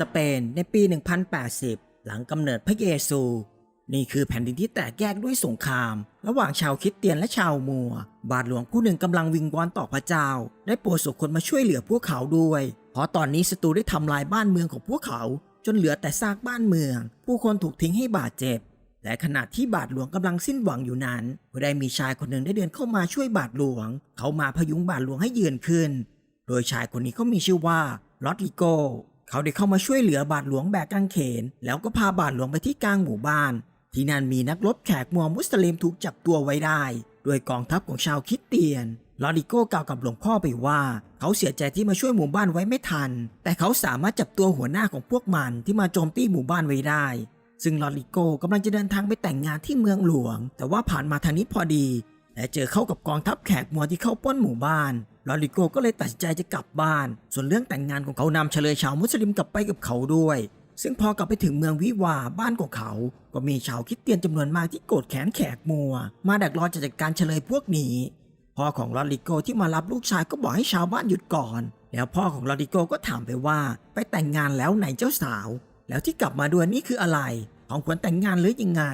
จะเปนในปี 1080 หลังกำเนิดพระเยซู นี่คือแผ่นดินที่แตกแยกด้วยสงคราม ระหว่างชาวคริสเตียนและชาวมัว บาทหลวงผู้หนึ่งกำลังวิงวอนต่อพระเจ้า ได้โปรดส่งคนมาช่วยเหลือพวกเขาด้วย เพราะตอนนี้ศัตรูได้ทำลายบ้านเมืองของพวกเขา จนเหลือแต่ซากบ้านเมือง ผู้คนถูกทิ้งให้บาดเจ็บ และขณะที่บาทหลวงกำลังสิ้นหวังอยู่นั้นก็ได้มีชายคนหนึ่งได้เดินเข้ามาช่วยบาทหลวง เขามาพยุงบาทหลวงให้ยืนขึ้น โดยชายคนนี้เขามีชื่อว่าลอตลิโก เขาได้เข้ามาช่วยเหลือบาทหลวงแบกกางเขน แล้วก็พาบาทหลวงไปที่กลางหมู่บ้าน ที่นั่นมีนักรบแขกมัวมุสลิมถูกจับตัวไว้ได้ด้วยกองทัพของชาวคริสเตียน ลอริโก้กล่าวกับหลวงพ่อไปว่า เขาเสียใจที่มาช่วยหมู่บ้านไว้ไม่ทัน แต่เขาสามารถจับตัวหัวหน้าของพวกมันที่มาโจมตีหมู่บ้านไว้ได้ ซึ่งลอริโก้กำลังจะเดินทางไปแต่งงานที่เมืองหลวง แต่ว่าผ่านมาทางนี้พอดี และเจอเข้ากับกองทัพแขกมัวที่เข้าปล้นหมู่บ้านลอริโกก็เลยตัดสินใจจะกลับบ้าน ส่วนเรื่องแต่งงานของเขานำเฉลยชาวมุสลิมกลับไปกับเขาด้วย ซึ่งพอกลับไปถึงเมืองวิวาบ้านของเขา ก็มีชาวคิดเตียนจำนวนมากที่โกรธแค้นแขกมัว มาดักรอจะจัดการเฉลยพวกนี้พ่อของลอริโกที่มารับลูกชายก็บอกให้ชาวบ้านหยุดก่อน แล้วพ่อของลอริโกก็ถามไปว่า ไปแต่งงานแล้วไหนเจ้าสาว แล้วที่กลับมาด้วยนี่คืออะไร ของขวัญแต่งงานหรือยังไง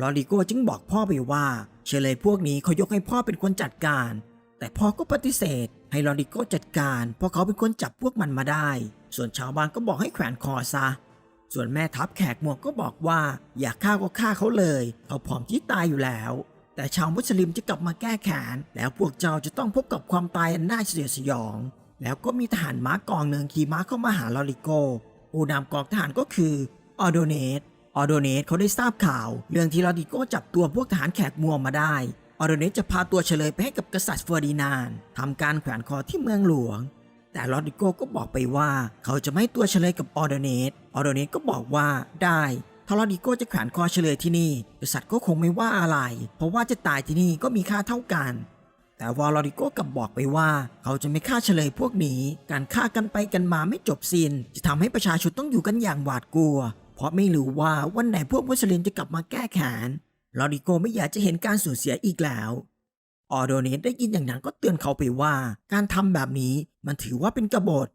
ลอริโกจึงบอกพ่อไปว่าเฉลยพวกนี้เขายกให้พ่อเป็นคนจัดการ แต่พ่อก็ปฏิเสธ ให้ลอริโกจัดการ เพราะเขาเป็นคนจับพวกมันมาได้ ส่วนชาวบ้านก็บอกให้แขวนคอซะ ส่วนแม่ทัพแขกหมวกก็บอกว่า อยากฆ่าก็ฆ่าเขาเลยเขาผอมที่ตายอยู่แล้ว แต่ชาวมุสลิมจะกลับมาแก้แค้นแล้วพวกเจ้าจะต้องพบกับความตายอันน่าเสียดสยอง แล้วก็มีทหารม้ากองหนึ่งขี่ม้าเข้ามาหาลอริโกผู้นำกองทหารก็คือออโดเนต ออโดเนตเขาได้ทราบข่าว เรื่องที่ลอริโกจับตัวพวกทหารแขกมัวมาได้ ออโดเนตจะพาตัวเฉลยไปให้กับกษัตริย์เฟอร์ดินานทำการแขวนคอที่เมืองหลวง แต่ลอริโกก็บอกไปว่า เขาจะไม่ตัวเฉลยกับออโดเนตออโดเนตก็บอกว่าได้ถ้าลอริโกจะแขวนคอเฉลยที่นี่ กษัตริย์ก็คงไม่ว่าอะไร เพราะว่าจะตายที่นี่ก็มีค่าเท่ากัน แต่วอลอริโกกลับบอกไปว่า เขาจะไม่ฆ่าเฉลยพวกนี้ การฆ่ากันไปกันมาไม่จบสิน้น จะทำให้ประชาชนต้องอยู่กันอย่างหวาดกลัว เพราะไม่รู้ว่าวันไหนพวกมุสลิมจะกลับมาแก้แค้นลอริโกไม่อยากจะเห็นการสูญเสียอีกแล้วออโดเนตได้ยินอย่างนั้นก็เตือนเขาไปว่าการทำแบบนี้มันถือว่าเป็นกบฏ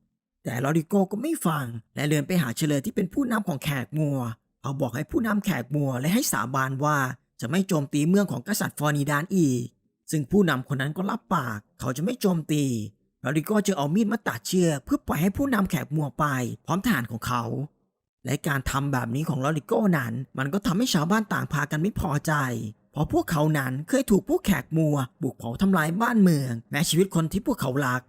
แต่ลอริโกก็ไม่ฟัง และเดินไปหาเฉลยที่เป็นผู้นำของแขกมัวเขาบอกให้ผู้นำแขกมัวและให้สาบานว่าจะไม่โจมตีเมืองของกษัตริย์ฟอร์นิดานอีก ซึ่งผู้นำคนนั้นก็รับปาก เขาจะไม่โจมตีลอริโกจึงเอามีดมาตัดเชือกเพื่อปล่อยให้ผู้นำแขกมัวไป พร้อมทหารของเขา และการทำแบบนี้ของลอริโกนั้น มันก็ทำให้ชาวบ้านต่างพากันไม่พอใจ เพราะพวกเขานั้นเคยถูกพวกแขกมัว บุกเผาทำลายบ้านเมืองแม้ชีวิตคนที่พวกเขารัก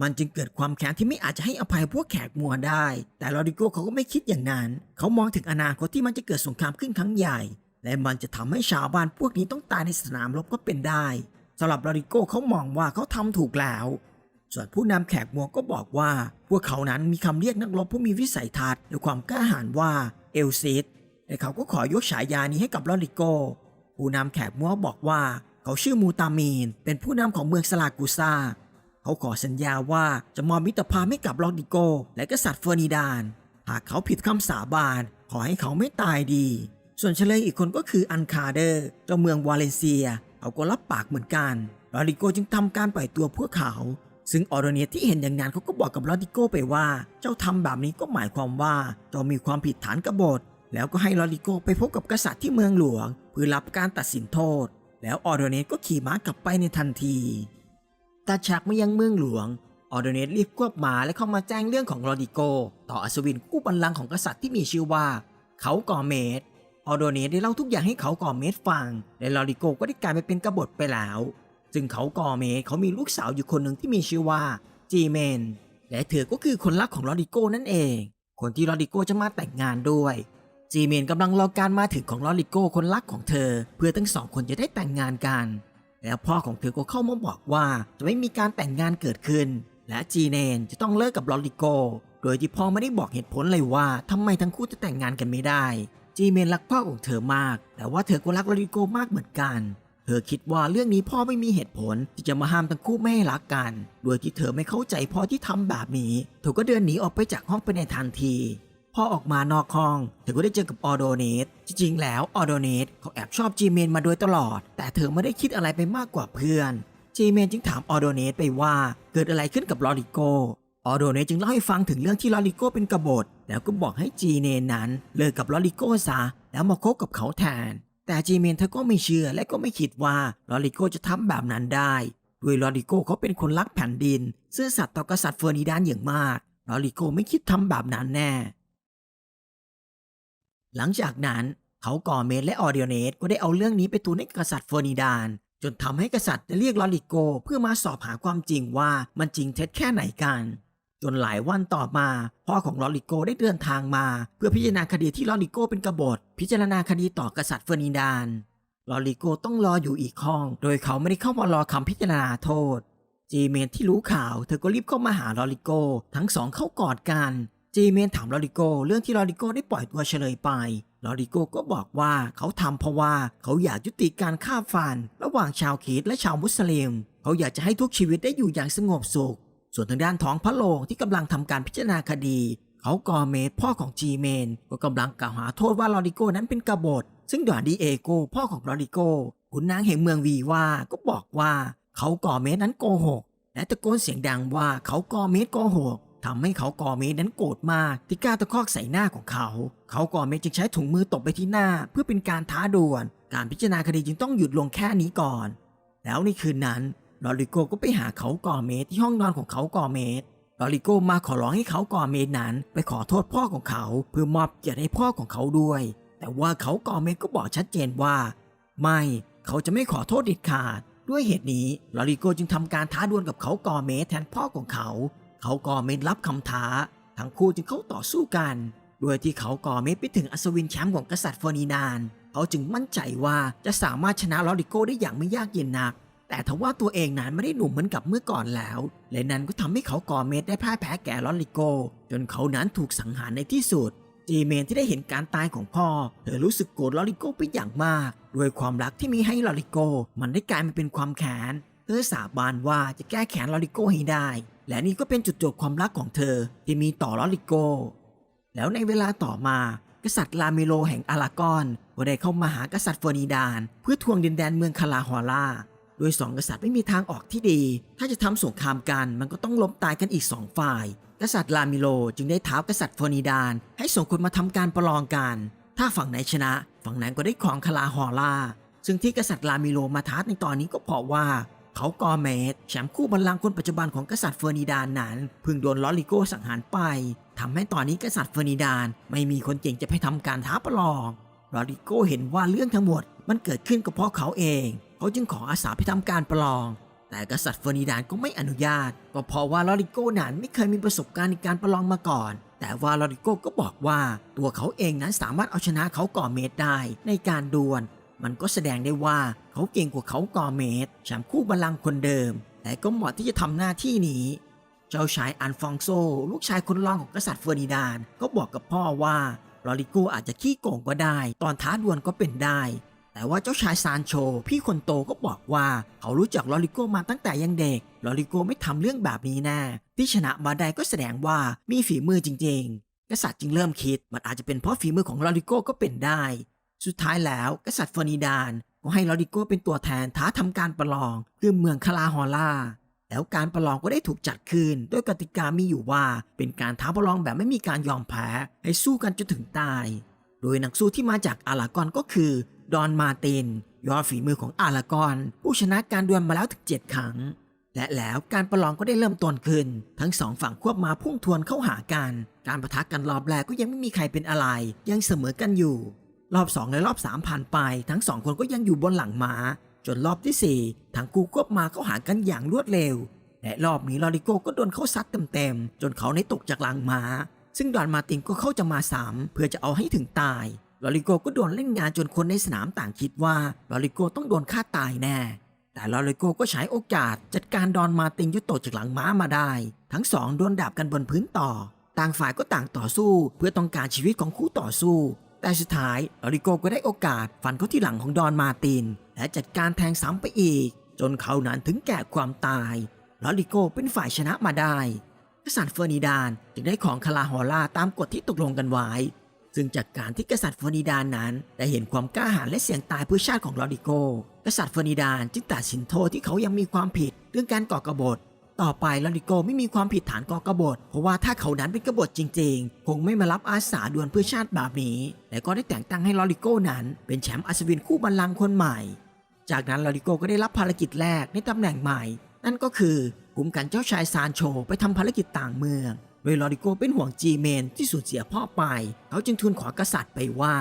มันจึงเกิดความแค้นที่ไม่อาจจะให้อภัยพวกแขกมัวได้ แต่ลอริโกเขาก็ไม่คิดอย่างนั้น เขามองถึงอนาคตที่มันจะเกิดสงครามขึ้นครั้งใหญ่ และมันจะทำให้ชาวบ้านพวกนี้ต้องตายในสนามรบก็เป็นได้สำหรับลอริโกเขามองว่าเขาทำถูกแล้ว ส่วนผู้นำแขกมัวก็บอกว่า พวกเขานั้นมีคำเรียกนักรบผู้มีวิสัยทัศน์และความกล้าหาญว่าเอลซิสและเขาก็ขอยกฉายานี้ให้กับลอริโก ผู้นำแขกมัวบอกว่า เขาชื่อมูตามีน เป็นผู้นำของเมืองสลากูซาเขาขอสัญญาว่าจะมอบมิตรภาพให้กับลอริโก และกษัตริย์เฟอร์นิดาน หากเขาผิดคำสาบาน ขอให้เขาไม่ตายดี ส่วนเฉลยอีกคนก็คืออันคาเดอร์เจ้าเมืองวาเลนเซีย เขาก็รับปากเหมือนกันลอริโกจึงทำการปล่อยตัวพวกเขา ซึ่งออโรเนียที่เห็นอย่างนั้นเขาก็บอกกับลอริโกไปว่า เจ้าทำแบบนี้ก็หมายความว่าเจ้ามีความผิดฐานกบฏ แล้วก็ให้ลอริโกไปพบกับกษัตริย์ที่เมืองหลวง เพื่อรับการตัดสินโทษ แล้วออโดเนตก็ขี่ม้ากลับไปในทันทีตาฉากมายังเมืองหลวงออโดเนตรีบควบม้าและเข้ามาแจ้งเรื่องของลอริโก ต่ออัศวินกู้บัลลังก์ของกษัตริย์ที่มีชื่อว่า เขากอเมตออโดเนตได้เล่าทุกอย่างให้เขากอเมตฟัง และลอริโกก็ได้กลายไปเป็นกบฏไปแล้ว ซึ่งเขาก่อเมเขามีลูกสาวอยู่คนหนึ่งที่มีชื่อว่าจีเมนและเธอก็คือคนรักของลอริโก้นั่นเอง คนที่ลอริโก้จะมาแต่งงานด้วย จีเมนกำลังรอการมาถึงของลอริโก้คนรักของเธอ เพื่อทั้งสองคนจะได้แต่งงานกัน แล้วพ่อของเธอก็เข้ามาบอกว่าจะไม่มีการแต่งงานเกิดขึ้น และจีเนนจะต้องเลิกกับลอริโก้โดยที่พ่อไม่ได้บอกเหตุผลเลยว่าทำไมทั้งคู่จะแต่งงานกันไม่ได้ จีเมนรักพ่อของเธอมาก แต่ว่าเธอก็รักลอริโก้มากเหมือนกัน เธอคิดว่าเรื่องนี้พ่อไม่มีเหตุผล ที่จะมาห้ามทั้งคู่ไม่ให้รักกันโดยที่เธอไม่เข้าใจพ่อที่ทำแบบนี้ เธอก็เดินหนีออกไปจากห้องไปในทันทีพอออกมานอกห้อง เธอก็ได้เจอกับออโดเนตจริงๆ แล้วออโดเนตเขาแอบชอบจีเมนมาโดยตลอด แต่เธอไม่ได้คิดอะไรไปมากกว่าเพื่อน จีเมนจึงถามออโดเนตไปว่าเกิดอะไรขึ้นกับลอริโก ออโดเนตจึงเล่าให้ฟังถึงเรื่องที่ลอริโกเป็นกบฏ แล้วก็บอกให้จีเนนนั้นเลิกกับลอริโกซะ แล้วมาคบกับเขาแทน แต่จีเมนเธอก็ไม่เชื่อและก็ไม่คิดว่าลอริโกจะทำแบบนั้นได้ด้วยลอริโกเขาเป็นคนรักแผ่นดิน ซื่อสัตย์ต่อกษัตริย์เฟอร์นิดานอย่างมากลอริโกไม่คิดทำแบบนั้นแน่ หลังจากนั้นเขาก่อเมนและออเดียเนสก็ได้เอาเรื่องนี้ไปทูลให้กษัตริย์เฟอร์นิดาน จนทำให้กษัตริย์ได้เรียกลอริโกเพื่อมาสอบหาความจริงว่ามันจริงเท็จแค่ไหนกัน จนหลายวันต่อมา พ่อของลอริโกได้เดินทางมา เพื่อพิจารณาคดีที่ลอริโกเป็นกบฏ พิจารณาคดีต่อกษัตริย์เฟอร์นิดานลอริโกต้องรออยู่อีกห้อง โดยเขาไม่ได้เข้ามารอคำพิจารณาโทษ จีเมนที่รู้ข่าวเธอก็รีบเข้ามาหาลอริโก ทั้งสองเข้ากอดกัน จีเมนถามลอริโก เรื่องที่ลอริโกได้ปล่อยตัวเฉลยไปลอริโกก็บอกว่าเขาทำเพราะว่าเขาอยากยุติการฆ่าฟัน ระหว่างชาวคริสต์และชาวมุสลิม เขาอยากจะให้ทุกชีวิตได้อยู่อย่างสงบสุข ส่วนทางด้านท้องพระโรงที่กำลังทำการพิจารณาคดี เขากอเมสพ่อของจีเมน ก็กำลังกล่าวหาโทษว่าลอริโกนั้นเป็นกบฏ ซึ่งดอนดีเอโกพ่อของลอริโกขุนนางแห่งเมืองวีว่าก็บอกว่าเขากอเมสนั้นโกหก และตะโกนเสียงดังว่าเขากอเมสโกหกทำให้เขากอเมสนั้นโกรธมากที่กล้าตะคอกใส่หน้าของเขา เขากอเมสจึงใช้ถุงมือตบไปที่หน้า เพื่อเป็นการท้าดวล การพิจารณาคดีจึงต้องหยุดลงแค่นี้ก่อน แล้วในคืนนั้น ลอริโกก็ไปหาเขากอเมสที่ห้องนอนของเขากอเมสลอริโกมาขอร้องให้เขากอเมสนั้น ไปขอโทษพ่อของเขา เพื่อมอบเกียรติให้พ่อของเขาด้วย แต่ว่าเขากอเมสก็บอกชัดเจนว่า ไม่เขาจะไม่ขอโทษเด็ดขาด ด้วยเหตุนี้ลอริโกจึงทำการท้าดวลกับเขากอเมสแทนพ่อของเขา เขากอเมสรับคำท้า ทั้งคู่จึงเข้าต่อสู้กันโดยที่เขากอเมสไปถึงอัศวินแชมป์ของกษัตริย์ฟอร์นินาน เขาจึงมั่นใจว่าจะสามารถชนะลอริโกได้อย่างไม่ยากเย็นนัก แต่ทว่าตัวเองนั้นไม่ได้หนุ่มเหมือนกับเมื่อก่อนแล้ว และนั้นก็ทำให้เขาก่อเมสได้พ่ายแพ้แก่ลอริโก จนเขานั้นถูกสังหารในที่สุด จีเมนที่ได้เห็นการตายของพ่อ เธอรู้สึกโกรธลอริโกไปอย่างมาก ด้วยความรักที่มีให้ลอริโก มันได้กลายมาเป็นความแค้น เธอสาบานว่าจะแก้แค้นลอริโกให้ได้ และนี่ก็เป็นจุดจบความรักของเธอที่มีต่อลอริโก แล้วในเวลาต่อมา กษัตริย์ลาเมโลแห่งอารากอนก็ได้เข้ามาหากษัตริย์เฟอร์นิดาน เพื่อทวงดินแดนเมืองคาลาฮอล่า โดยสองกษัตริย์ไม่มีทางออกที่ดี ถ้าจะทำสงครามกันมันก็ต้องล้มตายกันอีกสองฝ่าย กษัตริย์ลามิโลจึงได้ท้ากษัตริย์ฟอร์นิดาน ให้ส่งคนมาทำการประลองกัน ถ้าฝั่งไหนชนะ ฝั่งนั้นก็ได้ครองคาลาฮอล่า ซึ่งที่กษัตริย์ลามิโลมาท้าในตอนนี้ก็เพราะว่าเขากอเมสแชมป์คู่บัลลังก์คนปัจจุบันของกษัตริย์เฟอร์นิดานนั้นพิ่งโดนลอริโกสังหารไปทำให้ตอนนี้กษัตริย์เฟอร์นิดานไม่มีคนเก่งจะไปทำการท้าประลองลอริโกเห็นว่าเรื่องทั้งหมดมันเกิดขึ้นก็เพราะเขาเอง เขาจึงขออาสาไปทำการประลอง แต่กษัตริย์เฟอร์นิดานก็ไม่อนุญาต ก็เพราะว่าลอริโกนั้นไม่เคยมีประสบการณ์ในการประลองมาก่อน แต่ว่าลอริโกก็บอกว่าตัวเขาเองนั้นสามารถเอาชนะเขาก่อเมตได้ในการดวล มันก็แสดงได้ว่าเขาเก่งกว่าเขาก่อเมตแชมป์คู่บัลลังคนเดิม แต่ก็เหมาะที่จะทำหน้าที่นี้เจ้าชายอันฟองโซ ลูกชายคนรองของกษัตริย์เฟอร์นิดาน ก็บอกกับพ่อว่าลอริโกอาจจะขี้โกงก็ได้ ตอนท้าดวลก็เป็นได้ แต่ว่าเจ้าชายซานโช พี่คนโตก็บอกว่าเขารู้จักลอริโกมาตั้งแต่ยังเด็ก ลอริโกไม่ทำเรื่องแบบนี้แน่ที่ชนะมาได้ก็แสดงว่ามีฝีมือจริงๆ กษัตริย์จึงเริ่มคิด มันอาจจะเป็นเพราะฝีมือของลอริโกก็เป็นได้ สุดท้ายแล้วกษัตริย์ฟอนิดานก็ให้ลอริโกเป็นตัวแทนท้าทำการประลองคือเมืองคาลาฮอล่าแล้วการประลองก็ได้ถูกจัดขึ้นโดยกติกามีอยู่ว่า เป็นการท้าประลองแบบไม่มีการยอมแพ้ให้สู้กันจนถึงตาย โดยนักสู้ที่มาจากอารากอนก็คือ ดอนมาตินยอดฝีมือของอารากอน ผู้ชนะการดวลมาแล้วถึง 7 ครั้ง และแล้วการประลองก็ได้เริ่มต้นขึ้น ทั้งสองฝั่งควบมาพุ่งทวนเข้าหากัน การประทะกันรอบแรกก็ยังไม่มีใครเป็นอะไร ยังเสมอกันอยู่ รอบ 2 และรอบ 3 ผ่านไป ทั้งสองคนก็ยังอยู่บนหลังม้า จนรอบทีสี่ 4 ทั้งคู่ควบมาเข้าหากันอย่างรวดเร็ว และรอบนี้ลอริโกก็โดนเขาซัดเต็มๆจนเขาในตกจากหลังม้า ซึ่งดอนมาตินก็เข้าจะมาสามเพื่อจะเอาให้ถึงตาย ลอริโกก็โดนเล่นงานจนคนในสนามต่างคิดว่าลอริโกต้องโดนฆ่าตายแน่ แต่ลอริโกก็ใช้โอกาสจัดการดอนมาตินยุตโตจากหลังม้ามาได้ ทั้งสองโดนดาบกันบนพื้นต่อ ต่างฝ่ายก็ต่างต่อสู้เพื่อต้องการชีวิตของคู่ต่อสู้ แต่สุดท้ายลอริโกก็ได้โอกาสฟันเข้าที่หลังของดอนมาติน และจัดการแทงซ้ำไปอีก จนเขานั้นถึงแก่ความตายลอริโกเป็นฝ่ายชนะมาได้กษัตริย์เฟอร์นิดานจึงได้ของคาลาฮอล่าตามกฎที่ตกลงกันไว้ ซึ่งจากการที่กษัตริย์ฟอร์นิดานนั้น ได้เห็นความกล้าหาญและเสี่ยงตายเพื่อชาติของลอริโก กษัตริย์ฟอร์นิดานจึงตัดสินโทษที่เขายังมีความผิดเรื่องการก่อกบฏต่อไปลอริโกไม่มีความผิดฐานก่อกบฏ เพราะว่าถ้าเขานั้นเป็นกบฏจริงๆ คงไม่มารับอาสาดวลเพื่อชาติแบบนี้ และก็ได้แต่งตั้งให้ลอริโกนั้น เป็นแชมป์อัศวินคู่บัลลังก์คนใหม่ จากนั้นลอริโกก็ได้รับภารกิจแรกในตำแหน่งใหม่ นั่นก็คือกุมกันเจ้าชายซานโชไปทำภารกิจต่างเมือง ดยลอริโกเป็นห่วงจีเมนที่สูญเสียพ่อไป เขาจึงทูลขอกษัตริย์ไปว่า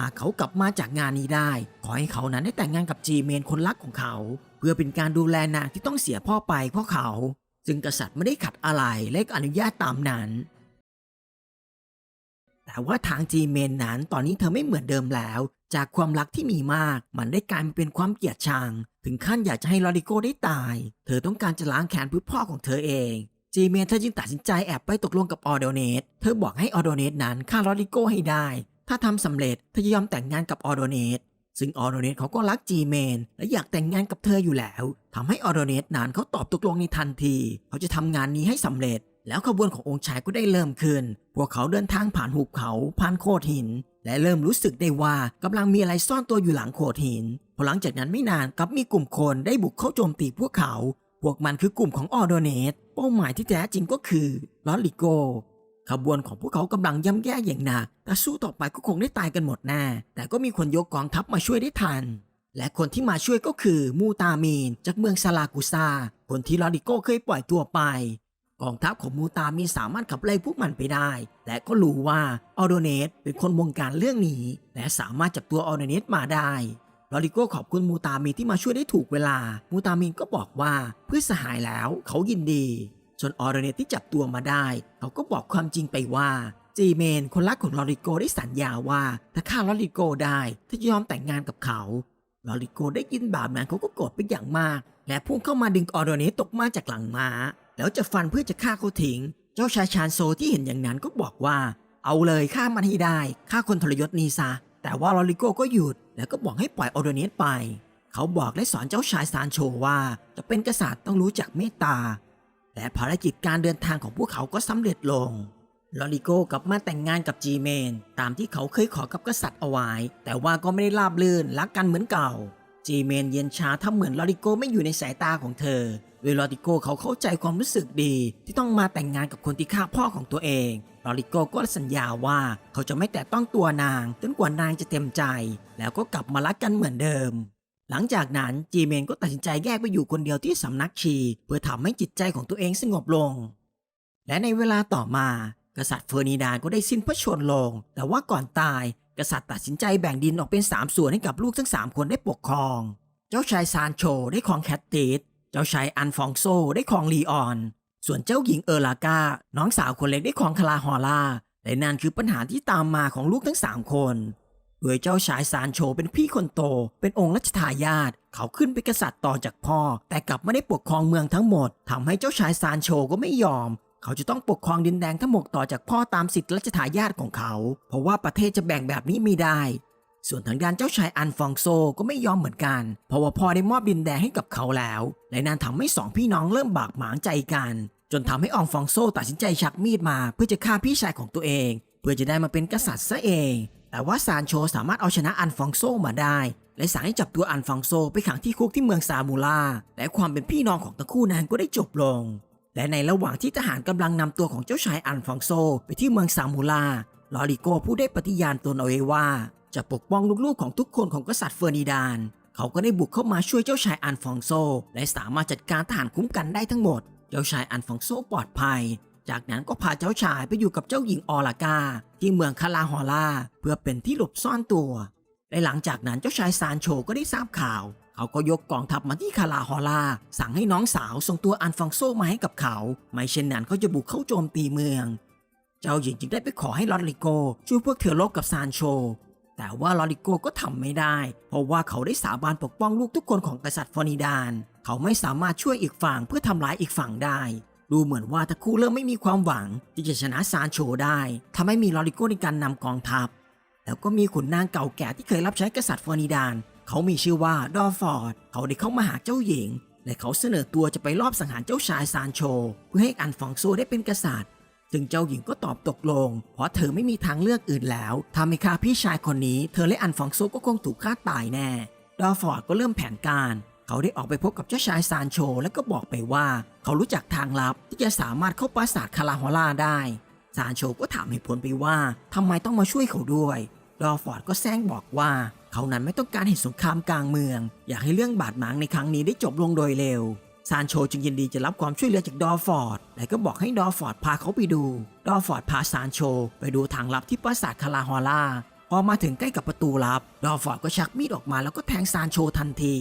หากเขากลับมาจากงานนี้ได้ ขอให้เขานั้นได้แต่งงานกับจีเมนคนรักของเขา เพื่อเป็นการดูแลนางที่ต้องเสียพ่อไปเพราะเขา ซึ่งกษัตริย์ไม่ได้ขัดอะไรและก็อนุญาตตามนั้น แต่ว่าทางจีเมนนั้นตอนนี้เธอไม่เหมือนเดิมแล้ว จากความรักที่มีมาก มันได้กลายมาเป็นความเกลียดชัง ถึงขั้นอยากจะให้ลอริโกได้ตาย เธอต้องการจะล้างแค้นเพื่อพ่อของเธอเอง จีเมนเธอจึงตัดสินใจแอบไปตกลงกับออโดเนตเธอบอกให้ออโดเนตนั้นฆ่าลอริโกให้ได้ ถ้าทำสำเร็จเธอจะยอมแต่งงานกับออโดเนตซึ่งออโดเนตเขาก็รักจีเมนและอยากแต่งงานกับเธออยู่แล้วทำให้ออโดเนตนั้นเขาตอบตกลงในทันที เขาจะทำงานนี้ให้สำเร็จ แล้วขบวนขององค์ชายก็ได้เริ่มขึ้น พวกเขาเดินทางผ่านหุบเขาผ่านโขดหิน และเริ่มรู้สึกได้ว่ากำลังมีอะไรซ่อนตัวอยู่หลังโขดหินพอหลังจากนั้นไม่นานกับมีกลุ่มคนได้บุกเข้าโจมตีพวกเขา พวกมันคือกลุ่มของออโดเนตเป้าหมายที่แท้จริงก็คือลอริโก ขบวนของพวกเขากำลังย่ำแย่อย่างหนักแต่สู้ต่อไปก็คงได้ตายกันหมดแน่แต่ก็มีคนยกกองทัพมาช่วยได้ทัน และคนที่มาช่วยก็คือมูตามีน จากเมืองซาลากุซาคนที่ลอริโกเคยปล่อยตัวไป กองทัพของมูตามีนสามารถขับไล่พวกมันไปได้ และก็รู้ว่าออโดเนตเป็นคนวงการเรื่องนี้ และสามารถจับตัวออโดเนตมาได้ ลอริโก้ขอบคุณมูตามีนที่มาช่วยได้ถูกเวลา มูตามีนก็บอกว่าเพื่อสหายแล้วเขายินดีส่วนออโดเนตที่จับตัวมาได้เขาก็บอกความจริงไปว่าจีเมนคนรักของลอริโกได้สัญญาว่าถ้าฆ่าลอริโกได้ถ้าจะยอมแต่งงานกับเขาลอริโกได้ยินแบบนั้นเขาก็โกรธเป็นอย่างมาก และพุ่งเข้ามาดึงออโดเนตตกมาจากหลังม้า แล้วจะฟันเพื่อจะฆ่าเขาทิ้ง เจ้าชายชานโซที่เห็นอย่างนั้นก็บอกว่า เอาเลยฆ่ามันให้ได้ฆ่าคนทรยศนี้ซะแต่ว่าลอริโกก็หยุด แล้วก็บอกให้ปล่อยออโดเนตไป เขาบอกและสอนเจ้าชายซานโชว่า จะเป็นกษัตริย์ต้องรู้จักเมตตา และภารกิจการเดินทางของพวกเขาก็สำเร็จลง ลอริโกกลับมาแต่งงานกับจีเมน ตามที่เขาเคยขอกับกษัตริย์เอาไว้ แต่ว่าก็ไม่ได้ราบลื่นรักกันเหมือนเก่า จีเมนเย็นชาทำเหมือนลอริโกไม่อยู่ในสายตาของเธอโดยลอริโกเขาเข้าใจความรู้สึกดีที่ต้องมาแต่งงานกับคนที่ฆ่าพ่อของตัวเอง ลอริโกก็สัญญาว่าเขาจะไม่แตะต้องตัวนางจนกว่านางจะเต็มใจ แล้วก็กลับมารักกันเหมือนเดิม หลังจากนั้นจีเมนก็ตัดสินใจแยกไปอยู่คนเดียวที่สำนักชี เพื่อทำให้จิตใจของตัวเองสงบลง และในเวลาต่อมา กษัตริย์เฟอร์นินานก็ได้สิ้นพระชนม์ลง แต่ว่าก่อนตาย กษัตริย์ตัดสินใจแบ่งดินออกเป็น3ส่วนให้กับลูกทั้ง3คนได้ปกครอง เจ้าชายซานโชได้ครองแคตติสเจ้าชายอันฟองโซได้ครองลีออน ส่วนเจ้าหญิงเออร์ลากาน้องสาวคนเล็กได้ครองคาลาฮอล่าและนั่นคือปัญหาที่ตามมาของลูกทั้ง3คนโดยเจ้าชายซานโชเป็นพี่คนโต เป็นองค์รัชทายาทเขาขึ้นเป็นกษัตริย์ต่อจากพ่อ แต่กลับไม่ได้ปกครองเมืองทั้งหมดทำให้เจ้าชายซานโชก็ไม่ยอม เขาจะต้องปกครองดินแดงทั้งหมดต่อจากพ่อตามสิทธิรัชทายาทของเขา เพราะว่าประเทศจะแบ่งแบบนี้ไม่ได้ ส่วนทางด้านเจ้าชายอันฟองโซก็ไม่ยอมเหมือนกัน เพราะว่าพ่อได้มอบดินแดงให้กับเขาแล้ว และนั่นทำให้สองพี่น้องเริ่มบากหมางใจกัน จนทำให้อองฟองโซตัดสินใจชักมีดมา เพื่อจะฆ่าพี่ชายของตัวเอง เพื่อจะได้มาเป็นกษัตริย์ซะเอง แต่ว่าซานโชสามารถเอาชนะอันฟองโซมาได้ และสั่งให้จับตัวอันฟองโซไปขังที่คุกที่เมืองซามูราและความเป็นพี่น้องของทั้งคู่นั้นก็ได้จบลง และในระหว่างที่ทหารกำลังนำตัวของเจ้าชายอันฟองโซไปที่เมืองซามูราลอริโกผู้ได้ปฏิญาณตนเอาไว้ว่า จะปกป้องลูกๆของทุกคนของกษัตริย์เฟอร์นิดาน เขาก็ได้บุกเข้ามาช่วยเจ้าชายอันฟองโซ และสามารถจัดการทหารคุ้มกันได้ทั้งหมด จ้าชายอันฟองโซปลอดภัย จากนั้นก็พาเจ้าชายไปอยู่กับเจ้าหญิงออลากา ที่เมืองคาลาฮอล่าเพื่อเป็นที่หลบซ่อนตัวและหลังจากนั้นเจ้าชายซานโชก็ได้ทราบข่าว เขาก็ยกกองทัพมาที่คาลาฮอล่าสั่งให้น้องสาวส่งตัวอันฟองโซมาให้กับเขา ไม่เช่นนั้นเขาจะบุกเข้าโจมตีเมือง เจ้าหญิงจึงได้ไปขอให้ลอริโกช่วยพวกเธอรบกับซานโช แต่ว่าลอริโกก็ทำไม่ได้ เพราะว่าเขาได้สาบานปกป้องลูกทุกคนของกษัตริย์ฟอนิดาน เขาไม่สามารถช่วยอีกฝั่งเพื่อทำร้ายอีกฝั่งได้ ดูเหมือนว่าทั้งคู่เริ่มไม่มีความหวัง ที่จะชนะซานโชได้ทำให้มีลอริโกในการนำกองทัพ แล้วก็มีขุนนางเก่าแก่ที่เคยรับใช้กษัตริย์ฟอนิดาน เขามีชื่อว่าดอฟอร์ด เขาได้เข้ามาหาเจ้าหญิง และเขาเสนอตัวจะไปรอบสังหารเจ้าชายซานโช เพื่อให้อันฟองโซได้เป็นกษัตริย์ ซึ่งเจ้าหญิงก็ตอบตกลง เพราะเธอไม่มีทางเลือกอื่นแล้วถ้าไม่ฆ่าพี่ชายคนนี้ เธอและอันฟองโซก็คงถูกฆ่าตายแน่ ดอฟอร์ดก็เริ่มแผนการ เขาได้ออกไปพบกับเจ้าชายซานโช แล้วก็บอกไปว่า เขารู้จักทางลับที่จะสามารถเข้าปราสาทคาราฮอล่าได้ ซานโชก็ถามเหตุผลไปว่าทำไมต้องมาช่วยเขาด้วย ดอฟอร์ดก็แซงบอกว่า เขานั้นไม่ต้องการเห็นสงครามกลางเมือง อยากให้เรื่องบาดหมางในครั้งนี้ได้จบลงโดยเร็ว ซานโชจึงยินดีจะรับความช่วยเหลือจากดอฟอร์ดและก็บอกให้ดอฟอร์ดพาเขาไปดู ดอฟอร์ดพาซานโชไปดูทางลับที่ปราสาทคาราฮอล่า พอมาถึงใกล้กับประตูลับ ดอฟอร์ดก็ชักมีดออกมาแล้วก็แทงซานโชทันที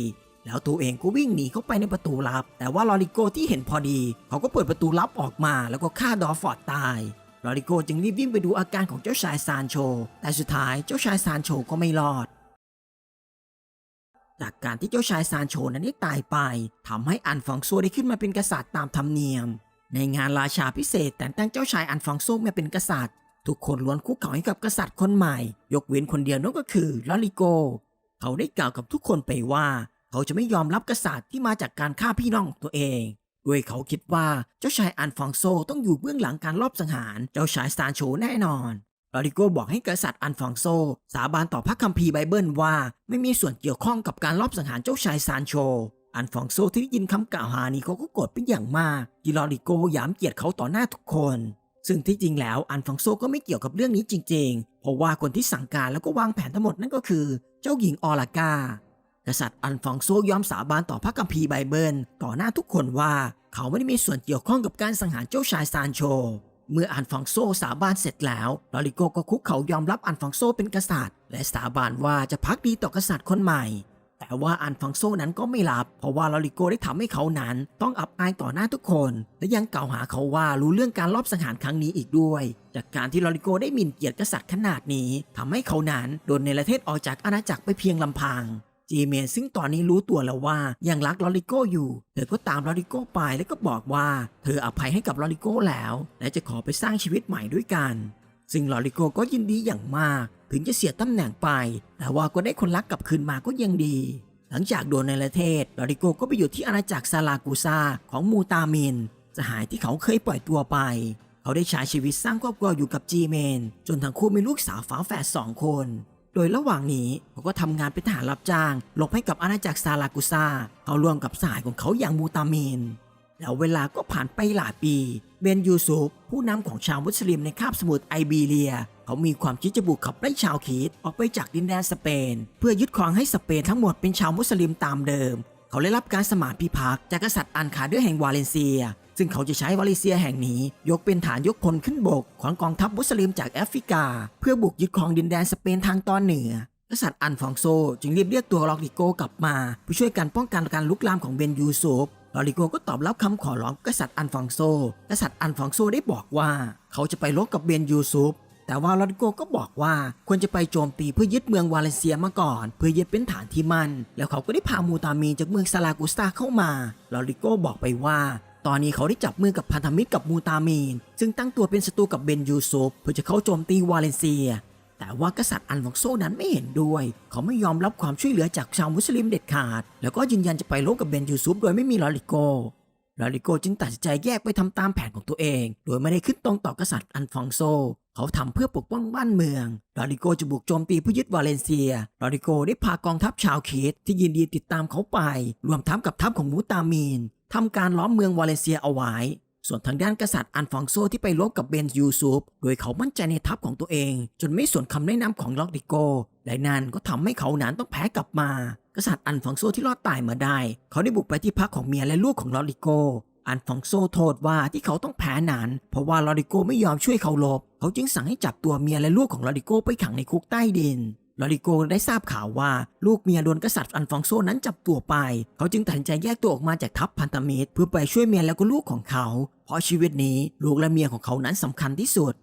แล้วตัวเองก็วิ่งหนีเข้าไปในประตูลับ แต่ว่าลอริโกที่เห็นพอดี เขาก็เปิดประตูลับออกมา แล้วก็ฆ่าดอฟอร์ดตาย ลอริโกจึงรีบวิ่งไปดูอาการของเจ้าชายซานโช แต่สุดท้ายเจ้าชายซานโชก็ไม่รอด จากการที่เจ้าชายซานโชนั้นได้ตายไปทำให้อันฟองโซได้ขึ้นมาเป็นกษัตริย์ตามธรรมเนียม ในงานราชาพิเศษแต่งตั้งเจ้าชายอันฟองโซมาเป็นกษัตริย์ ทุกคนล้วนคุกเข่าให้กับกษัตริย์คนใหม่ ยกเว้นคนเดียวนั่นก็คือลอริโก เขาได้กล่าวกับทุกคนไปว่า เขาจะไม่ยอมรับกษัตริย์ที่มาจากการฆ่าพี่น้องของตัวเองด้วยเขาคิดว่าเจ้าชายอันฟองโซต้องอยู่เบื้องหลังการลอบสังหารเจ้าชายซานโชแน่นอน ลอริโกบอกให้กษัตริย์อันฟองโซ สาบานต่อพระคัมภีร์ไบเบิลว่า ไม่มีส่วนเกี่ยวข้องกับการลอบสังหารเจ้าชายซานโช อันฟองโซที่ได้ยินคำกล่าวหานี้เขาก็โกรธเป็นอย่างมากที่ลอริโกหยามเกียรติเขาต่อหน้าทุกคน ซึ่งที่จริงแล้วอันฟองโซก็ไม่เกี่ยวกับเรื่องนี้จริง ๆ เพราะว่าคนที่สั่งการแล้วก็วางแผนทั้งหมดนั่นก็คือ เจ้าหญิงออลากากษัตริย์อันฟองโซยอมสาบานต่อพระคัมภีร์ไบเบิล ต่อหน้าทุกคนว่า เขาไม่ได้มีส่วนเกี่ยวข้องกับการสังหารเจ้าชายซานโช เมื่ออันฟองโซสาบานเสร็จแล้วลอริโกก็คุกเขายอมรับอันฟองโซเป็นกษัตริย์ และสาบานว่าจะพักดีต่อกษัตริย์คนใหม่ แต่ว่าอันฟองโซนั้นก็ไม่รับ เพราะว่าลอริโกได้ทำให้เขานั้น ต้องอับอายต่อหน้าทุกคน และยังกล่าวหาเขาว่ารู้เรื่องการลอบสังหารครั้งนี้อีกด้วย จากการที่ลอริโกได้หมิ่นเกียรติกษัตริย์ขนาดนี้ทำให้เขานั้นโดนในประเทศออกจากอาณาจักรไปเพียงลำพัง จีเมนซึ่งตอนนี้รู้ตัวแล้วว่ายังรักลอริโกอยู่ เธอก็ตามลอริโกไปแล้วก็บอกว่า เธออภัยให้กับลอริโกแล้ว และจะขอไปสร้างชีวิตใหม่ด้วยกัน ซึ่งลอริโกก็ยินดีอย่างมาก ถึงจะเสียตำแหน่งไป แต่ว่าก็ได้คนรักกลับคืนมาก็ยังดี หลังจากโดนในประเทศลอริโกก็ไปอยู่ที่อาณาจักรซาลากูซาของมูตามินสหายที่เขาเคยปล่อยตัวไป เขาได้ใช้ชีวิตสร้างครอบครัวอยู่กับจีเมน จนทั้งคู่มีลูกสาวฝาแฝดสองคน โดยระหว่างนี้เขาก็ทำงานเป็นทหารรับจ้างหลบให้กับอาณาจักรซาลากุซาเขาร่วมกับสายของเขาอย่างมูตามินแล้วเวลาก็ผ่านไปหลายปี เบนยูซุฟผู้นำของชาวมุสลิมในคาบสมุทรไอเบีเรีย เขามีความคิดจะบุกขับไล่ชาวคริดออกไปจากดินแดนสเปน เพื่อยึดครองให้สเปนทั้งหมดเป็นชาวมุสลิมตามเดิม เขาได้รับการสมานพิพักษ์จากกษัตริย์อันคาเดอร์แห่งวาเลนเซีย ซึ่งเขาจะใช้วาเลเซียแห่งนี้ ยกเป็นฐานยกพลขึ้นบก ของกองทัพมุสลิมจากแอฟริกา เพื่อบุกยึดครองดินแดนสเปนทางตอนเหนือกษัตริย์อันฟองโซ จึงรีบเรียกตัวลอริโกกลับมาเพื่อช่วยกันป้องกันการลุกลามของเบนยูซุฟลอริโกก็ตอบรับคำขอร้องกษัตริย์อันฟองโซ กษัตริย์อันฟองโซได้บอกว่า เขาจะไปรบกับเบนยูซุฟแต่ว่าลอริโกก็บอกว่าควรจะไปโจมตีเพื่อยึดเมืองวาเลนเซียมาก่อน เพื่อยึดเป็นฐานที่มั่นแล้วเขาก็ได้พามูตามีจากเมืองซาลากุสตาเข้ามาลอริโกบอกไปว่า ตอนนี้เขาได้จับมือกับพันธมิตรกับมูตามีน ซึ่งตั้งตัวเป็นศัตรูกับเบนยูซุฟเพื่อจะเข้าโจมตีวาเลนเซีย แต่ว่ากษัตริย์อันฟองโซนั้นไม่เห็นด้วย เขาไม่ยอมรับความช่วยเหลือจากชาวมุสลิมเด็ดขาด แล้วก็ยืนยันจะไปรบกับเบนยูซุฟโดยไม่มีลอริโกลอริโกจึงตัดสินใจแยกไปทำตามแผนของตัวเอง โดยไม่ได้ขึ้นตรงต่อกษัตริย์อันฟองโซ เขาทำเพื่อปกป้องบ้านเมืองลอริโกจะบุกโจมตีเพื่อยึดวาเลนเซียลอริโกได้พากองทัพชาวคริดที่ยินดีติดตามเขาไป รวมทัพกับทัพของมูตามีน ทำการล้อมเมืองวาเลนเซียเอาไว้ ส่วนทางด้านกษัตริย์อันฟองโซที่ไปรบกับเบนยูซุฟโดยเขามั่นใจในทัพของตัวเอง จนไม่สนคำแนะนำของลอริโก และนั่นก็ทำให้เขานั้นต้องแพ้กลับมา กษัตริย์อันฟองโซที่รอดตายมาได้ เขาได้บุกไปที่พักของเมียและลูกของลอริโกอันฟองโซโทษว่าที่เขาต้องแพ้นั้นเพราะว่าลอริโกไม่ยอมช่วยเขาลบ เขาจึงสั่งให้จับตัวเมียและลูกของลอริโกไปขังในคุกใต้ดิน ลอริโกได้ทราบข่าวว่าลูกเมียโดนกษัตริย์อันฟองโซนั้นจับตัวไป เขาจึงตัดใจแยกตัวออกมาจากทัพพันธมิตรเพื่อไปช่วยเมียแล้วก็ลูกของเขา เพราะชีวิตนี้ลูกและเมียของเขานั้นสำคัญที่สุด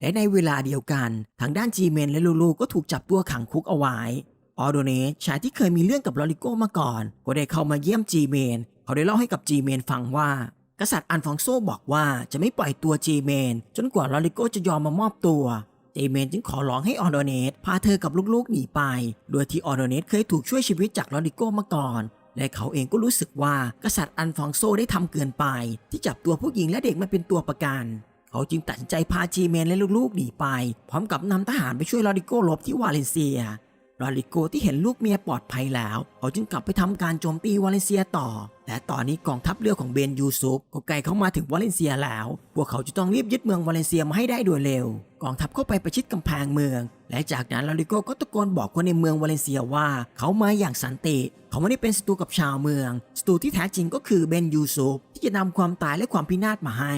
และในเวลาเดียวกัน ทางด้านจีเมนและลูลูก็ถูกจับตัวขังคุกเอาไว้ ออโดเนสชายที่เคยมีเรื่องกับลอริโกมาก่อน ก็ได้เข้ามาเยี่ยมจีเมน เขาได้เล่าให้กับจีเมนฟังว่า กษัตริย์อันฟองโซบอกว่าจะไม่ปล่อยตัวจีเมน จนกว่าลอริโกจะยอมมามอบตัว จเมนจึงขอร้องให้ออโดเนสพาเธอกับลูกๆหนีไป โดยที่ออโดเนสเคยถูกช่วยชีวิตจากลอริโกมาก่อน และเขาเองก็รู้สึกว่ากษัตริย์อันฟองโซได้ทำเกินไป ที่จับตัวผู้หญิงและเด็กมาเป็นตัวประกันเขาจึงตัดสินใจพาจีเมนและลูกๆหนีไป พร้อมกับนำทหารไปช่วยลอริโกรบที่วาเลนเซียลอริโกที่เห็นลูกเมียปลอดภัยแล้ว เขาจึงกลับไปทำการโจมตีวาเลนเซียต่อ และตอนนี้กองทัพเรือของเบนยูซุปก็ใกล้เข้ามาถึงวาเลนเซียแล้ว พวกเขาจะต้องรีบยึดเมืองวาเลนเซียมาให้ได้โดยเร็ว กองทัพเข้าไปประชิดกำแพงเมือง และจากนั้นลอริโกก็ตะโกนบอกคนในเมืองวาเลนเซียว่า เขามาอย่างสันติ เขาไม่ได้เป็นศัตรูกับชาวเมือง ศัตรูที่แท้จริงก็คือเบนยูซุปที่จะนำความตายและความพินาศมาให้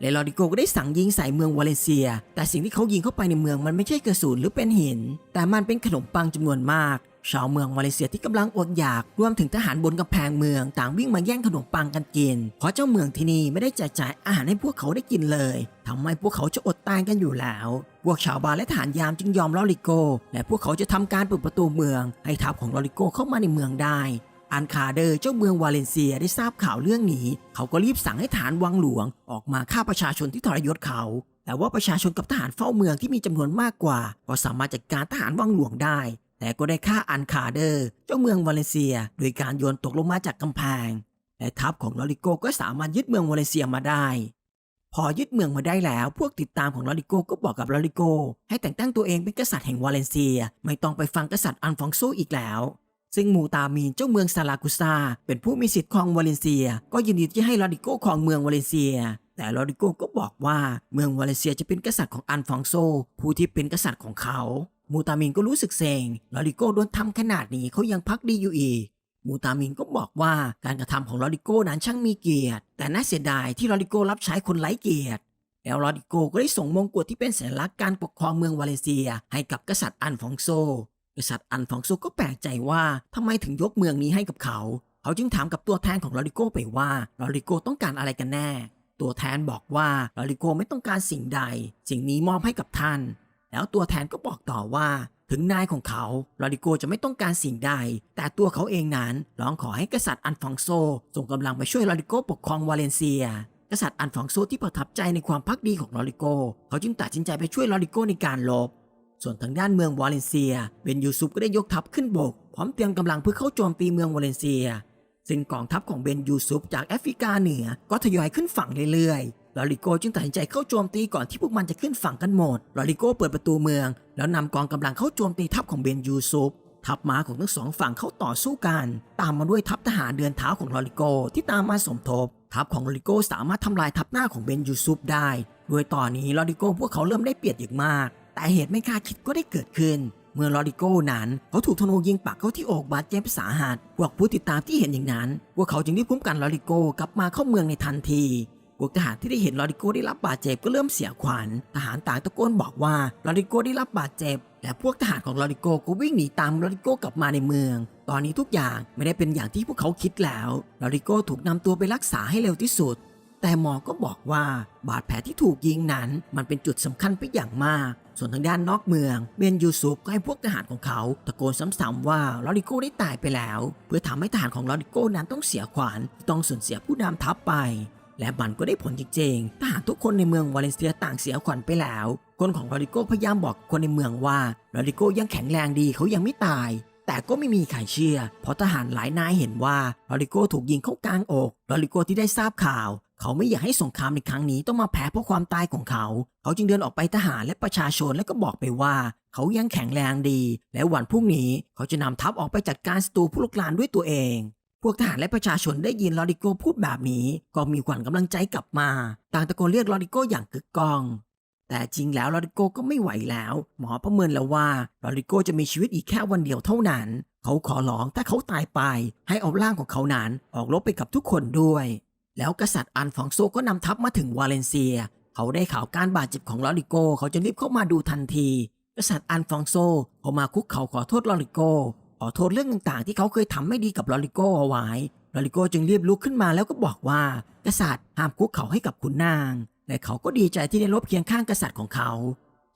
และลอริโกก็ได้สั่งยิงใส่เมืองวาเลนเซีย แต่สิ่งที่เขายิงเข้าไปในเมืองมันไม่ใช่กระสุนหรือเป็นหิน แต่มันเป็นขนมปังจำนวนมาก ชาวเมืองวาเลเซียที่กำลังอดอยากรวมถึงทหารบนกำแพงเมือง ต่างวิ่งมาแย่งขนมปังกันกิน เพราะเจ้าเมืองที่นี่ไม่ได้แจกจ่ายอาหารให้พวกเขาได้กินเลยทำให้พวกเขาจะอดตายกันอยู่แล้ว พวกชาวบ้านและทหารยามจึงยอมลอริโก และพวกเขาจะทำการเปิดประตูเมือง ให้ทัพของลอริโกเข้ามาในเมืองได้อันคาเดอร์เจ้าเมืองวาเลนเซียได้ทราบข่าวเรื่องนี้ เขาก็รีบสั่งให้ฐานวังหลวง ออกมาฆ่าประชาชนที่ทรยศเขา แต่ว่าประชาชนกับทหารเฝ้าเมืองที่มีจำนวนมากกว่า ก็สามารถจัดการทหารวังหลวงได้ แต่ก็ได้ฆ่าอันคาเดอร์ เจ้าเมืองวาเลนเซีย โดยการโยนตกลงมาจากกำแพง และทัพของลอริโกก็สามารถยึดเมืองวาเลนเซียมาได้ พอยึดเมืองมาได้แล้ว พวกติดตามของลอริโกก็บอกกับลอริโก ให้แต่งตั้งตัวเองเป็นกษัตริย์แห่งวาเลนเซีย ไม่ต้องไปฟังกษัตริย์อันฟองโซอีกแล้วซึ่งมูตามีนเจ้าเมืองซาลากุซาเป็นผู้มีสิทธิ์ครองวาเลนเซีย ก็ยินดีที่ให้ลอริโกครองเมืองวาเลนเซีย แต่ลอริโกก็บอกว่าเมืองวาเลนเซียจะเป็นกษัตริย์ของอันฟองโซ ผู้ที่เป็นกษัตริย์ของเขา มูตามินก็รู้สึกเซ็งลอริโก้โดนทำขนาดนี้เขายังพักดีอยู่อีก มูตามินก็บอกว่าการกระทำของลอริโก้นั้นช่างมีเกียรติ แต่น่าเสียดายที่ลอริโก้รับใช้คนไร้เกียรติ แล้วลอริโก้ก็ได้ส่งมงกุฎที่เป็นสัญลักษณ์การปกครองเมืองวาเลเซีย ให้กับกษัตริย์อันฟองโซ กษัตริย์อันฟองโซก็แปลกใจว่าทำไมถึงยกเมืองนี้ให้กับเขา เขาจึงถามกับตัวแทนของลอริโก้ไปว่าลอริโก้ต้องการอะไรกันแน่ ตัวแทนบอกว่าลอริโก้ไม่ต้องการสิ่งใด สิ่งนี้มอบให้กับท่าน แล้วตัวแทนก็บอกต่อว่า ถึงนายของเขาลอริโกจะไม่ต้องการสิ่งใด แต่ตัวเขาเองนั้นร้องขอให้กษัตริย์อันฟองโซส่งกำลังไปช่วยลอริโกปกครองวาเลนเซีย กษัตริย์อันฟองโซที่ประทับใจในความพักดีของลอริโก เขาจึงตัดสินใจไปช่วยลอริโกในการลบส่วนทางด้านเมืองวาเลนเซีย เบนยูซุปก็ได้ยกทัพขึ้นบก พร้อมเตรียมกำลังเพื่อเข้าโจมตีเมืองวาเลนเซีย ซึ่งกองทัพของเบนยูซุปจากแอฟริกาเหนือก็ทยอยขึ้นฝั่งเรื่อย ลอริโกจึงตัดสินใจเข้าโจมตีก่อนที่พวกมันจะขึ้นฝั่งกันหมด ลอริโกเปิดประตูเมือง แล้วนำกองกำลังเข้าโจมตีทัพของเบนยูซุปทัพม้าของทั้งสองฝั่งเข้าต่อสู้กัน ตามมาด้วยทัพทหารเดินเท้าของลอริโกที่ตามมาสมทบ ทัพของลอริโกสามารถทำลายทัพหน้าของเบนยูซุปได้ โดยตอนนี้ลอริโกพวกเขาเริ่มได้เปรียบอย่างมาก แต่เหตุไม่คาดคิดก็ได้เกิดขึ้น เมื่อลอริโก้นั้นเขาถูกธนูยิงปักเข้าที่อกบาดเจ็บสาหัส พวกผู้ติดตามที่เห็นอย่างนั้น พวกเขาจึงรีบคุ้มกันลอริโกกลับมาเข้าเมืองในทันที วกทหารที่ได้เห็นลอริโกได้รับบาดเจ็บก็เริ่มเสียขวัญทหารต่างตะโกนบอกว่าลอริโกได้รับบาดเจ็บ และพวกทหารของลอริโกก็วิ่งหนีตามลอริโกกลับมาในเมือง ตอนนี้ทุกอย่างไม่ได้เป็นอย่างที่พวกเขาคิดแล้วลอริโกถูกนำตัวไปรักษาให้เร็วที่สุด แต่หมอก็บอกว่าบาดแผลที่ถูกยิงนั้น มันเป็นจุดสำคัญไปอย่างมาก ส่วนทางด้านนอกเมืองเบนยูซุปก็ให้พวกทหารของเขาตะโกนซ้ำๆว่าลอริโกได้ตายไปแล้ว เพื่อทำให้ทหารของลอริโกนั้นต้องเสียขวัญต้องสูญเสียผู้นำทัพไป และมันก็ได้ผลจริงๆทหารทุกคนในเมืองวาเลนเซียต่างเสียขวัญไปแล้ว คนของลอริโกพยายามบอกคนในเมืองว่าลอริโกยังแข็งแรงดีเขายังไม่ตาย แต่ก็ไม่มีใครเชื่อ เพราะทหารหลายนายเห็นว่าลอริโกถูกยิงเข้ากลางอกลอริโกที่ได้ทราบข่าว เขาไม่อยากให้สงครามในครั้งนี้ต้องมาแพ้เพราะความตายของเขา เขาจึงเดินออกไปทหารและประชาชนแล้วก็บอกไปว่าเขายังแข็งแรงดี และวันพรุ่งนี้เขาจะนำทัพออกไปจัดการศัตรูผู้ลุกลานด้วยตัวเอง พวกทหารและประชาชนได้ยินลอริโกพูดแบบนี้ ก็มีขวัญกำลังใจกลับมา ต่างตะโกนเรียกลอริโกอย่างกึกก้อง แต่จริงแล้วลอริโกก็ไม่ไหวแล้ว หมอประเมินแล้วว่าลอริโกจะมีชีวิตอีกแค่วันเดียวเท่านั้น เขาขอร้องถ้าเขาตายไป ให้เอาร่างของเขานั้นออกรบไปกับทุกคนด้วย แล้วกษัตริย์อันฟองโซก็นำทัพมาถึงวาเลนเซีย เขาได้ข่าวการบาดเจ็บของลอริโกเขาจะรีบเข้ามาดูทันที กษัตริย์อันฟองโซเขามาคุกเข่าขอโทษลอริโก ขอโทษเรื่องต่างๆ ที่เขาเคยทำไม่ดีกับลอริโกเอาไว้ลอริโกจึงรีบลุกขึ้นมาแล้วก็บอกว่า กษัตริย์ห้ามคุกเขาให้กับคุณนาง และเขาก็ดีใจที่ได้ลบเคียงข้างกษัตริย์ของเขา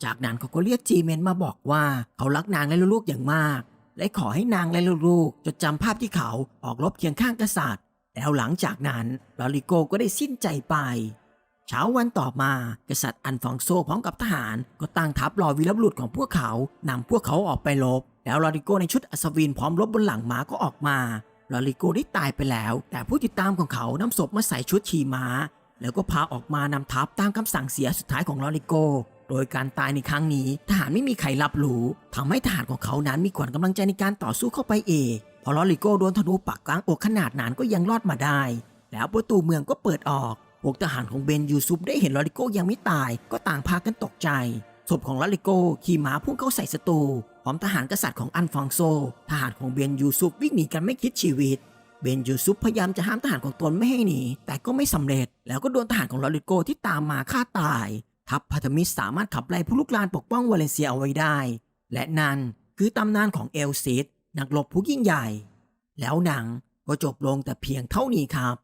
จากนั้นเขาก็เรียกจีเมนมาบอกว่าเขารักนางและลูกๆอย่างมาก และขอให้นางและลูกๆจดจำภาพที่เขาออกรบเคียงข้างกษัตริย์ แล้วหลังจากนั้นลอริโกก็ได้สิ้นใจไป เช้าวันต่อมา กษัตริย์อันฟองโซพร้อมกับทหาร ก็ตั้งทัพรอวีรบุรุษของพวกเขานำพวกเขาออกไปรบ แล้วลอริโกในชุดอัศวินพร้อมรบบนหลังม้าก็ออกมาลอริโกได้ตายไปแล้ว แต่ผู้ติดตามของเขานำศพมาใส่ชุดขี่ม้า แล้วก็พาออกมานำทัพตามคำสั่งเสียสุดท้ายของลอริโก โดยการตายในครั้งนี้ ทหารไม่มีใครรับรู้ทำให้ทหารของเขานั้นมีขวัญกำลังใจในการต่อสู้เข้าไปเองพอลอริโกโดนธนูปักกลางอกขนาดนั้นก็ยังรอดมาได้ แล้วประตูเมืองก็เปิดออก พวกทหารของเบนยูซุปได้เห็นลอริโก้ยังไม่ตาย ก็ต่างพากันตกใจ ศพของลอริโก้ขี่ม้าพุ่งเข้าใส่ศัตรูพร้อมทหารกษัตริย์ของอันฟองโซ ทหารของเบนยูซุปวิ่งหนีกันไม่คิดชีวิต เบนยูซุปพยายามจะห้ามทหารของตนไม่ให้หนี แต่ก็ไม่สำเร็จ แล้วก็โดนทหารของลอริโก้ที่ตามมาฆ่าตาย ทัพพันธมิตรสามารถขับไล่ผู้ลุกลานปกป้องวาเลนเซียเอาไว้ได้ และนั่นคือตำนานของเอลซิสนักรบผู้ยิ่งใหญ่ แล้วหนังก็จบลงแต่เพียงเท่านี้ครับ